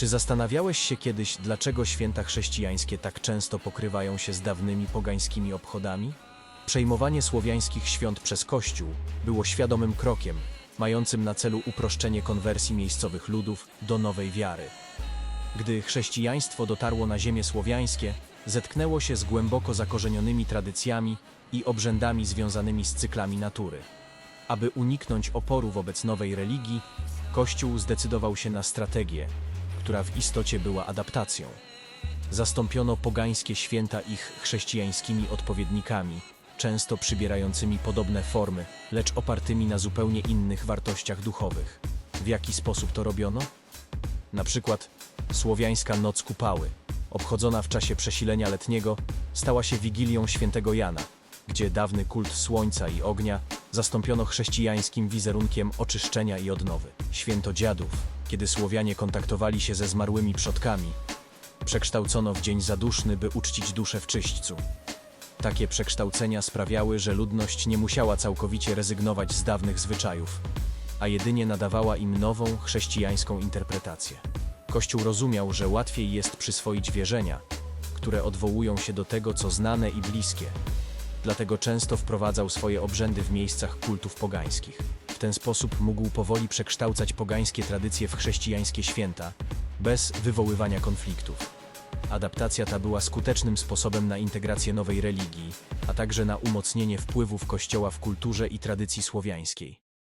Czy zastanawiałeś się kiedyś, dlaczego święta chrześcijańskie tak często pokrywają się z dawnymi pogańskimi obchodami? Przejmowanie słowiańskich świąt przez Kościół było świadomym krokiem, mającym na celu uproszczenie konwersji miejscowych ludów do nowej wiary. Gdy chrześcijaństwo dotarło na ziemię słowiańskie, zetknęło się z głęboko zakorzenionymi tradycjami i obrzędami związanymi z cyklami natury. Aby uniknąć oporu wobec nowej religii, Kościół zdecydował się na strategię, która w istocie była adaptacją. Zastąpiono pogańskie święta ich chrześcijańskimi odpowiednikami, często przybierającymi podobne formy, lecz opartymi na zupełnie innych wartościach duchowych. W jaki sposób to robiono? Na przykład słowiańska Noc Kupały, obchodzona w czasie przesilenia letniego, stała się Wigilią Świętego Jana, gdzie dawny kult słońca i ognia zastąpiono chrześcijańskim wizerunkiem oczyszczenia i odnowy. Święto Dziadów, kiedy Słowianie kontaktowali się ze zmarłymi przodkami, przekształcono w dzień zaduszny, by uczcić duszę w czyśćcu. Takie przekształcenia sprawiały, że ludność nie musiała całkowicie rezygnować z dawnych zwyczajów, a jedynie nadawała im nową, chrześcijańską interpretację. Kościół rozumiał, że łatwiej jest przyswoić wierzenia, które odwołują się do tego, co znane i bliskie. Dlatego często wprowadzał swoje obrzędy w miejscach kultów pogańskich. W ten sposób mógł powoli przekształcać pogańskie tradycje w chrześcijańskie święta, bez wywoływania konfliktów. Adaptacja ta była skutecznym sposobem na integrację nowej religii, a także na umocnienie wpływów Kościoła w kulturze i tradycji słowiańskiej.